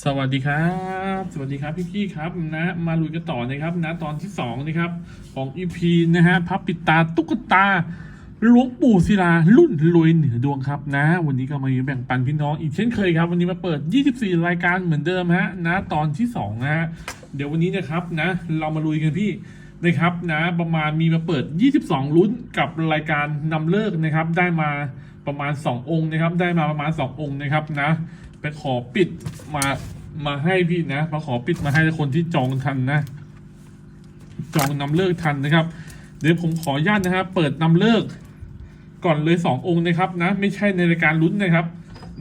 สวัสดีครับ สวัสดีครับพี่ๆครับนะมาลุยกันต่อนะครับนะตอนที่สองนะครับของอีพีนะฮะพับปิดตาตุ๊กตาหลวงปู่ศิลารุ่นรวยเหนือดวงครับนะ วันนี้ก็มาแบ่งปันพี่น้องอีกเช่นเคยครับ วันนี้มาเปิด 24 รายการเหมือนเดิมฮะนะตอนที่สองนะฮะเดี๋ยววันนี้นะครับนะเรามาลุยกันพี่นะครับนะประมาณมีมาเปิด 22 ลุ้นกับรายการนำเลิกนะครับได้มาประมาณ 2 องค์นะครับได้มาประมาณ 2 องค์นะครับนะ ไปขอปิดมามาให้พี่นะมาขอปิดมาให้คนที่จองทันนะ จองนำเลิกทันนะครับ เดี๋ยวผมขออนุญาตนะครับ เปิดนำเลิกก่อนเลยสององค์นะครับนะ ไม่ใช่ในรายการลุ้นนะครับ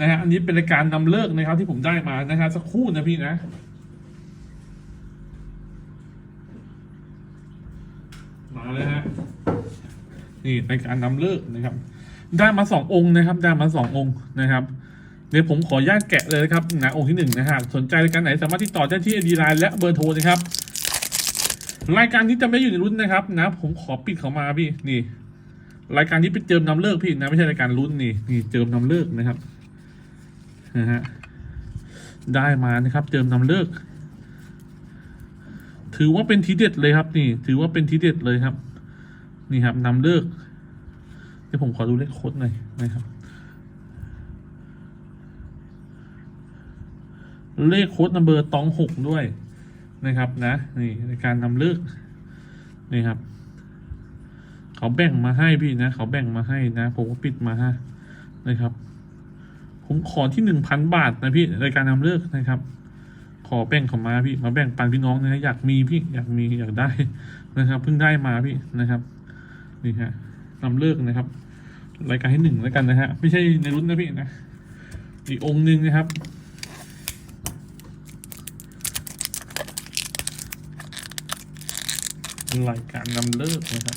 นะฮะอันนี้เป็นรายการนำเลิกนะครับที่ผมได้มานะครับสักครู่นะพี่นะมาเลยฮะนี่รายการนำเลิกนะครับ ได้มาสององค์นะครับ ได้มาสององค์นะครับ เดี๋ยวผมขออนุญาตแกะเลยนะครับหนะองค์ที่หนึ่งนะฮะสนใจรายการไหนสามารถติดต่อได้ที่ไอดีไลน์และเบอร์โทรนะครับ รายการที่จะไม่อยู่ในรุ่นนะครับ นะ ผมขอปิดเขามาพี่นี่ รายการที่เป็นเจิมนำเลิกพี่นะไม่ใช่รายการรุ่นนี่นี่เจิมนำเลิกนะครับนะฮะได้มานะครับ เจิมนำเลิก ถือว่าเป็นทีเด็ดเลยครับ นี่ ถือว่าเป็นทีเด็ดเลยครับ นี่ครับนำเลิกเดี๋ยวผมขอดูเลขโค้ดหน่อยนะครับ เลขโค้ดนัมเบอร์ตองหกด้วยนะครับนะนี่ในการนำเลิกนี่ครับ เขาแบ่งมาให้พี่นะ เขาแบ่งมาให้นะ ผมก็ปิดมาฮะนะครับ ผมขอที่หนึ่งพันบาทนะพี่รายการนำเลิกนะครับ ขอแบ่งเขามาพี่มาแบ่งปันพี่น้องนะอยากมีพี่อยากมีอยากได้นะครับ เพิ่งได้มาพี่นะครับนี่ฮะนำเลิกนะครับ รายการที่หนึ่งแล้วกันนะฮะไม่ใช่ในรุ่นนะพี่นะอีกองค์หนึ่งนะครับ รายการนำเลิกนะครับ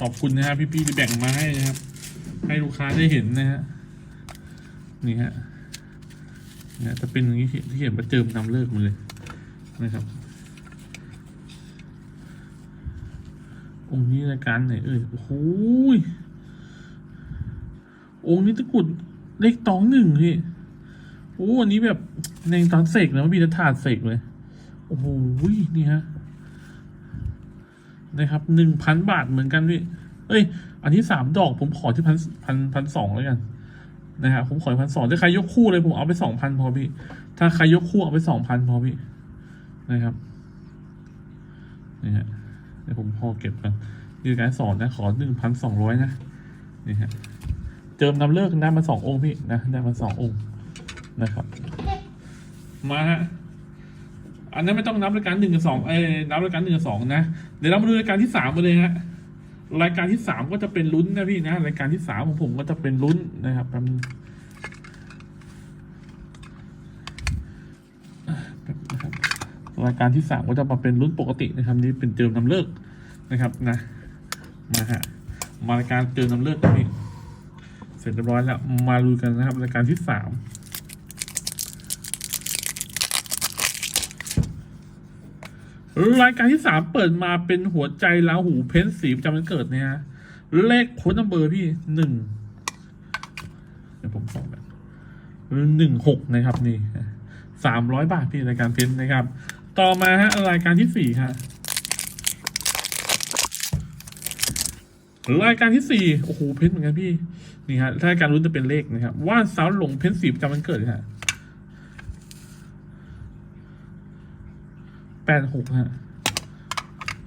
ขอบคุณนะฮะพี่ๆที่แบ่งมาให้นะครับ ให้ลูกค้าได้เห็นนะฮะนี่ฮะนี่จะเป็นอย่างนี้ที่เห็นประเจิมนำเลิกมาเลยนะครับ องค์นี้รายการไหนเอ่ยโอ้โหยองค์นี้ตะกุดเลขตองหนึ่งพี่โอ้อันนี้แบบในตอนเสกนะพี่จะถาดเสกเลย โอ้โหนี่ฮะ นะครับหนึ่งพันบาทเหมือนกันพี่เอ้ย อันที่สามดอกผมขอที่พันพันพันสองแล้วกันนะครับผมขอพันสองถ้าใครยกคู่เลยผมเอาไปสองพันพอพี่ ถ้าใครยกคู่เอาไปสองพันพอพี่นะครับนี่ฮะเดี๋ยวผมพอเก็บกันดีการสอนนะขอหนึ่งพันสองร้อยนะนี่ฮะเจิมนำเลิกได้มาสององค์พี่นะได้มาสององค์นะครับ มาฮะ อันนั้นไม่ต้องนับรายการหนึ่งกับสองเอ้ยนับรายการหนึ่งกับสองนะเดี๋ยวเรามาดูรายการที่สามมาเลยฮะรายการที่สามก็จะเป็นลุ้นนะพี่นะรายการที่สามของผมก็จะเป็นลุ้นนะครับแป๊บนึงนะครับรายการที่สามก็จะมาเป็นลุ้นปกตินะครับ นี่เป็นเติมนำเลิกนะครับนะมาฮะมารายการเติมนำเลิกนะพี่เสร็จเรียบร้อยแล้วมาดูกันนะครับ รายการที่สาม รายการที่สามเปิดมาเป็นหัวใจลาหูเพ้นสีประจำวันเกิดเนี่ยฮะเลขโค้ดนัมเบอร์พี่หนึ่งเดี๋ยวผมส่องแบบหนึ่งหกนะครับนี่สามร้อยบาทพี่รายการเพ้นนะครับ ต่อมาฮะรายการที่สี่ฮะรายการที่สี่โอ้โหเพ้นเหมือนกันพี่นี่ฮะรายการรุ่นจะเป็นเลขนะครับว่านสาวหลงเพ้นสีประจำวันเกิดฮะ แปดหกฮะ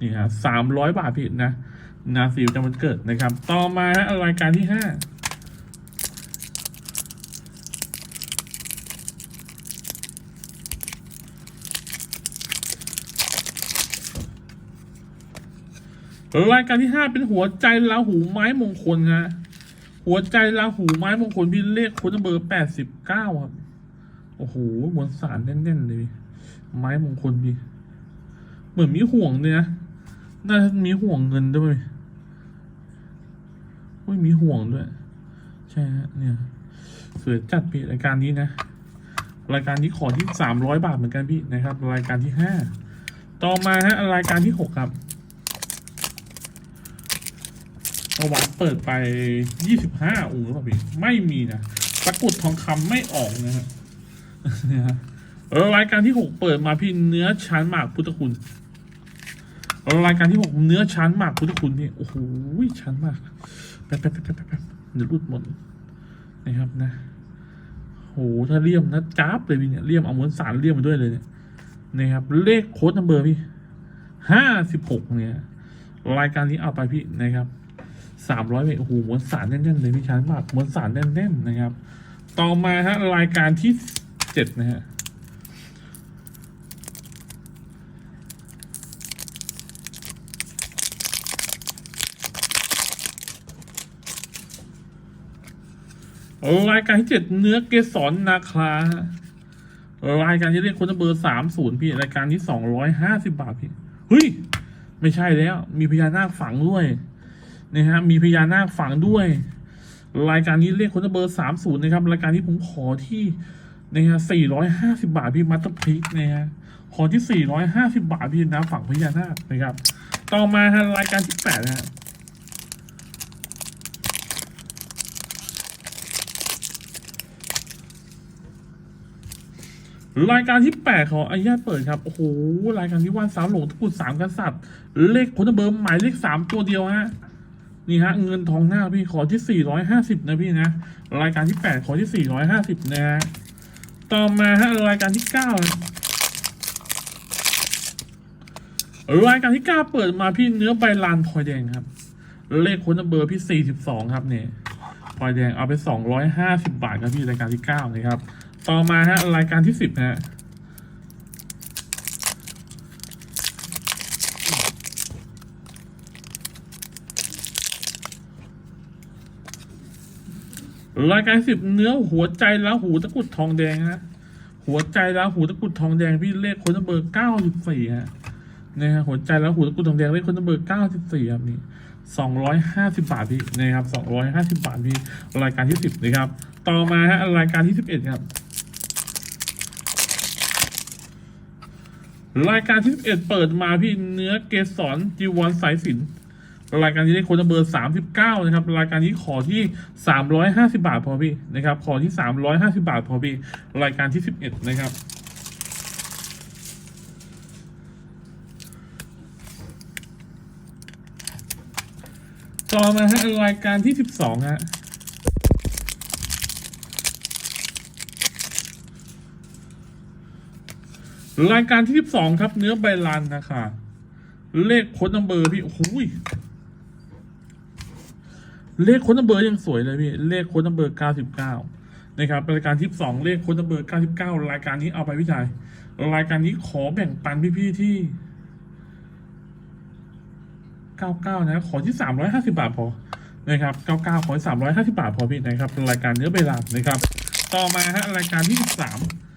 นี่ฮะสามร้อยบาทผิดนะ นาซิลจำวันเกิดนะครับ ต่อมาฮะรายการที่ห้ารายการที่ห้าเป็นหัวใจลาหูไม้มงคลฮะหัวใจลาหูไม้มงคลพี่เลขคนเบอร์แปดสิบเก้าครับ โอ้โหมวลสารแน่นๆเลย ไม้มงคลพี่ เหมือนมีห่วงเลยนะน่าจะมีห่วงเงินด้วยไม่มีห่วงด้วย ใช่ฮะเนี่ยสวยจัดพี่รายการนี้นะ รายการนี้ขอที่สามร้อยบาทเหมือนกันพี่นะครับ รายการที่ห้าต่อมาฮะรายการที่หกครับประวัติเปิดไปยี่สิบห้าองค์หรือเปล่าพี่ไม่มีนะตะกุดทองคำไม่ออกนะฮะนะฮะรายการที่หกเปิดมาพี่เนื้อชั้นหมากพุทธคุณ รายการที่หกเนื้อชั้นมากพุทธคุณนี่โอ้โหชั้นมากแป๊บแป๊บแป๊บแป๊บแป๊บเดี๋ยวรุดหมดนะครับนะโหถ้าเลี่ยมนะจ้าบเลยพี่เนี่ยเลี่ยมเอาม้วนสารเลี่ยมมาด้วยเลยเนี่ยนะครับเลขโค้ดนัมเบอร์พี่ห้าสิบหกเนี่ยรายการนี้เอาไปพี่นะครับสามร้อยเมตรโอ้โหม้วนสารแน่นๆเลยพี่ชั้นมากม้วนสารแน่นๆนะครับ ต่อมาฮะรายการที่เจ็ดนะฮะ รายการที่เจ็ดเนื้อเกสรนาคารายการที่เรียกคนเบอร์สามศูนย์พี่รายการที่สองร้อยห้าสิบาทพี่เฮ้ยไม่ใช่แล้ว มีพญานาคฝังด้วยนะฮะมีพญานาคฝังด้วย รายการนี้เรียกคนเบอร์สามศูนย์นะครับรายการที่ผมขอที่นะฮะสี่ร้อยห้าสิบาทพี่มัตเตอร์พิกนะฮะขอที่สี่ร้อยห้าสิบาทพี่นะฝังพญานาคนะครับ ต่อมาฮะรายการที่แปดนะฮะ รายการที่แปดขออนุญาตเปิดครับ โอ้โห รายการที่ว่านสามหลงตะกรุดสามกษัตริย์ เลขคนเบอร์หมายเลขสามตัวเดียวฮะ นี่ฮะ เงินทองหน้าพี่ขอที่สี่ร้อยห้าสิบนะพี่นะ รายการที่แปดขอที่สี่ร้อยห้าสิบนะฮะ ต่อมาฮะรายการที่เก้ารายการที่เก้าเปิดมาพี่เนื้อใบลานพลอยแดงครับ เลขคนเบอร์พี่สี่สิบสองครับเนี่ยพลอยแดงเอาไปสองร้อยห้าสิบบาทครับพี่รายการที่เก้านะครับ ต่อมาฮะรายการที่สิบฮะรายการสิบเนื้อหัวใจแล้วหูตะกุดทองแดงฮะหัวใจแล้วหูตะกุดทองแดงพี่เลขคนเบอร์เก้าสิบสี่ฮะนะฮะหัวใจแล้วหูตะกุดทองแดงเลขคนเบอร์เก้าสิบสี่ครับนี่สองร้อยห้าสิบบาทพี่นะครับสองร้อยห้าสิบบาทพี่รายการที่สิบนะครับ ต่อมาฮะรายการที่สิบเอ็ดครับ รายการที่11เปิดมาพี่เนื้อเกสรจีวรสายสินรายการนี้ได้คนเบอร์ 39 นะครับ รายการนี้ขอที่ 350 บาทพอพี่นะครับ ขอที่ 350 บาทพอพี่ รายการที่ 11 นะครับ ต่อมาฮะรายการที่ 12 ฮะ รายการที่12ครับ เนื้อใบลานนะคะ เลขโค้ดนัมเบอร์พี่โอ้ยเลขโค้ดนัมเบอร์ยังสวยเลยพี่ เลขโค้ดนัมเบอร์99นะครับรายการที่2เลขโค้ดนัมเบอร์99รายการนี้เอาไปพี่ชายรายการนี้ขอแบ่งปันพี่ๆที่99นะ ขอที่350บาทพอนะครับ99ขอที่350บาทพอพี่นะครับรายการเนื้อใบลานนะครับ ต่อมาฮะรายการที่13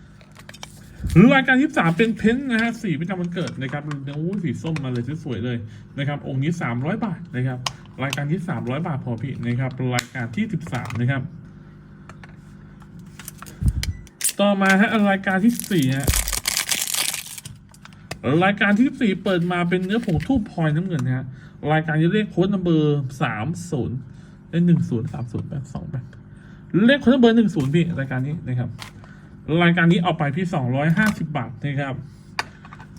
รายการที่สามเป็นเพ้นนะฮะสีประจำวันเกิดนะครับเนื้อสีส้มมาเลยสวยๆเลยนะครับ องค์นี้สามร้อยบาทนะครับ รายการที่สามร้อยบาทพอพี่นะครับ รายการที่สิบสามนะครับ ต่อมาฮะรายการที่สี่ฮะรายการที่สี่เปิดมาเป็นเนื้อผงทูบพลอยน้ำเงินนะฮะรายการที่เลขโค้ดนัมเบอร์สามศูนย์หนึ่งศูนย์สามศูนย์แปดสองแปดเลขโค้ดนัมเบอร์หนึ่งศูนย์พี่รายการนี้นะครับ รายการนี้เอาไปพี่สองร้อยห้าสิบบาทนะครับ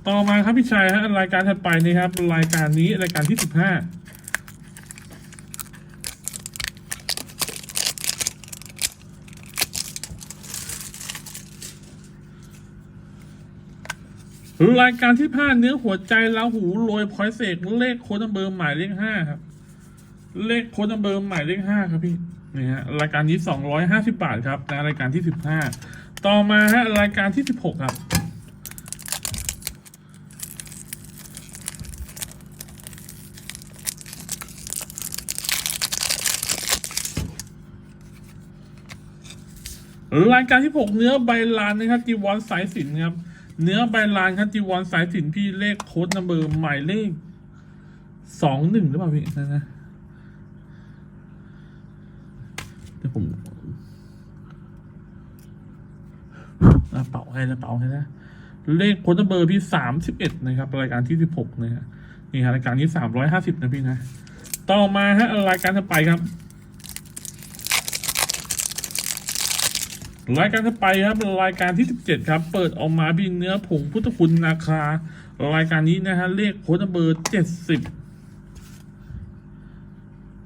ต่อมาครับพี่ชายฮะรายการถัดไปนะครับ รายการนี้รายการที่สิบห้ารายการที่ผ้าเนื้อหัวใจแล้วหูโรยพอยเสกเลขโค้ดนัมเบอร์หมายเลขห้าครับ เลขโค้ดนัมเบอร์หมายเลขห้าครับพี่นี่ฮะรายการนี้สองร้อยห้าสิบาทครับนะรายการที่สิบห้า ต่อมาฮะรายการที่สิบหกครับ รายการที่หกเนื้อใบลานนะครับจีวรสายสินครับ เนื้อใบลานครับจีวรสายสินพี่เลขโค้ดนัมเบอร์หมายเลขสองหนึ่งหรือเปล่าพี่นะนะเดี๋ยวผม อะเป่าให้นะเป่าให้นะเลขโค้ดนัมเบอร์พี่สามสิบเอ็ดนะครับรายการที่สิบหกนะฮะนี่ฮะรายการนี้สามร้อยห้าสิบนะพี่นะ ต่อมาฮะรายการถัดไปครับรายการต่อไปครับรายการที่สิบเจ็ดครับ เปิดออกมาพี่เนื้อผงพุทธคุณนาคา รายการนี้นะฮะเลขโค้ดเบอร์เจ็ดสิบ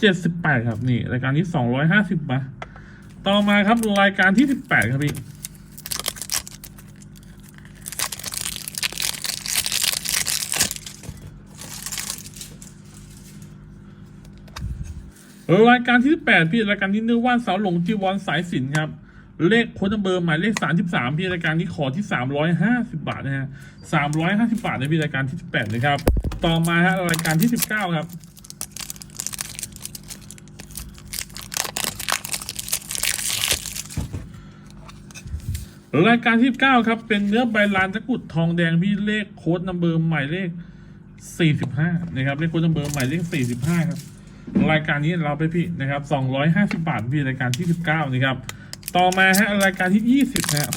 เจ็ดสิบแปดครับนี่รายการที่สองร้อยห้าสิบมาต่อมาครับรายการที่สิบแปดครับพี่ รายการที่แปดพี่รายการที่เนื้อว่านเสาหลงจีวรสายสินครับ เลขโค้ดเบอร์หมายเลขสามสิบสามพี่รายการนี้ขอที่สามร้อยห้าสิบาทนะฮะสามร้อยห้าสิบาทในพี่รายการที่แปดนะครับ ต่อมาฮะรายการที่สิบเก้าครับรายการที่เก้าครับ เป็นเนื้อใบลานตะกุดทองแดงพี่เลขโค้ดนัมเบอร์หมายเลขสี่สิบห้านะครับเลขโค้ดนัมเบอร์หมายเลขสี่สิบห้าครับ รายการนี้เราไปพี่นะครับสองร้อยห้าสิบาทพี่รายการที่สิบเก้านะครับ ต่อมาฮะรายการที่ยี่สิบฮะ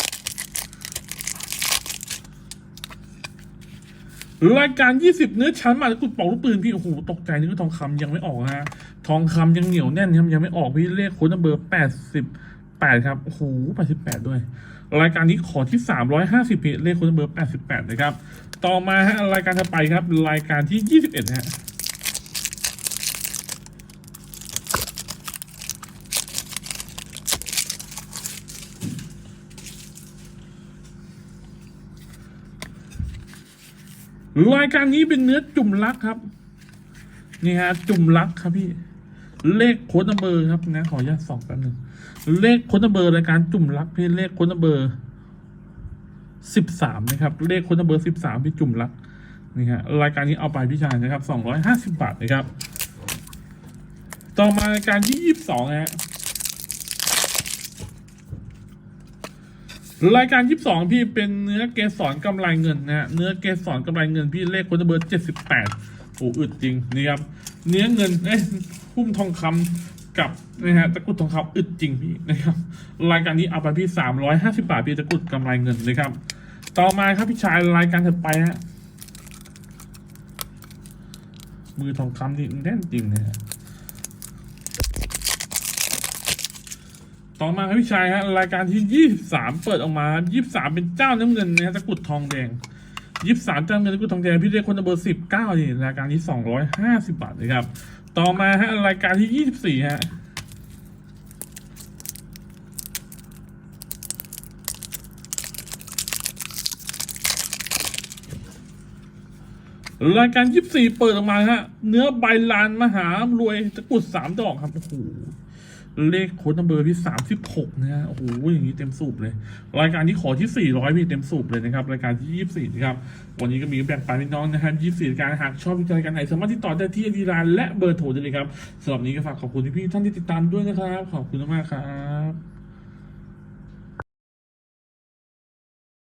รายการยี่สิบเนื้อชั้นมาตะกรุดเป่าลูกปืนพี่โอ้โหตกใจนึกว่าทองคำยังไม่ออกฮะทองคำยังเหนียวแน่นครับยังไม่ออกพี่เลขโค้ดนัมเบอร์แปดสิบแปดครับโอ้โหแปดสิบแปดด้วย รายการนี้ขอที่สามร้อยห้าสิบเลขโค้ดนัมเบอร์แปดสิบแปดนะครับ ต่อมาฮะรายการถัดไปครับ รายการที่ยี่สิบเอ็ดฮะ รายการนี้เป็นเนื้อจุ่มลักครับ นี่ฮะ จุ่มลักครับพี่ เลขโค้ดนัมเบอร์ครับนะ ขออนุญาตสองแป๊บหนึงเลขโค้ดนัมเบอร์รายการจุ่มลักพี่เลขโค้ดนัมเบอร์สิบสามนะครับ เลขโค้ดนัมเบอร์สิบสามพี่จุ่มลักนี่ฮะรายการนี้เอาไปพี่ชายนะครับสองร้อยห้าสิบบาทนะครับ ต่อมารายการที่ยี่สิบสองฮะ รายการ 22 พี่เป็นเนื้อเกสรกำไรเงินนะฮะเนื้อเกสรกำไรเงินพี่เลขคนเบอร์ 78โอ้อึดจริงนี่ครับเนื้อเงินเอ้ยหุ้มทองคำกับนะฮะตะกุดทองคำอึดจริงพี่นะครับรายการนี้เอาไปพี่ 350 บาทพี่ตะกุดกำไรเงินนะครับ ต่อมาครับพี่ชายรายการถัดไปฮะมือทองคำนี่แน่นจริงนะฮะ ต่อมาครับพี่ชายฮะรายการที่ 23 เปิดออกมา 23 เป็นเจ้าน้ำเงินนะฮะตะกุดทองแดง 23 เจ้าเงินตะกุดทองแดงพี่เรียกคนเบอร์ 19นี่รายการที่ 250 บาทนะครับ ต่อมาฮะรายการที่ 24 ฮะรายการ 24 เปิดออกมาฮะ เนื้อใบลานมหารวยตะกุดสามดอกครับโอ้โห เลขโค้ดนัมเบอร์ที่สามสิบหกนะฮะโอ้โหอย่างนี้เต็มสูบเลย รายการที่ขอที่สี่ร้อยพี่เต็มสูบเลยนะครับ รายการที่ยี่สิบสี่นะครับ วันนี้ก็มีแบ่งปันพี่น้องนะครับยี่สิบสี่รายการหากชอบวิจารณ์การไหนสามารถติดต่อได้ที่ดีรานและเบอร์โทรได้เลยครับสำหรับนี้ก็ฝากขอบคุณพี่ท่านที่ติดตามด้วยนะครับ ขอบคุณมากครับ